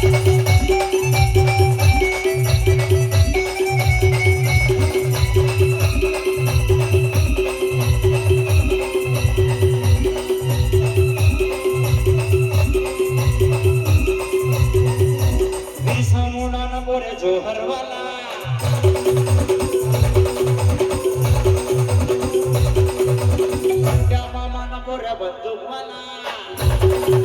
we शमुणा नपुरे जोहर वाला पंट्या मामा नपुरे बद्धु वाला वाला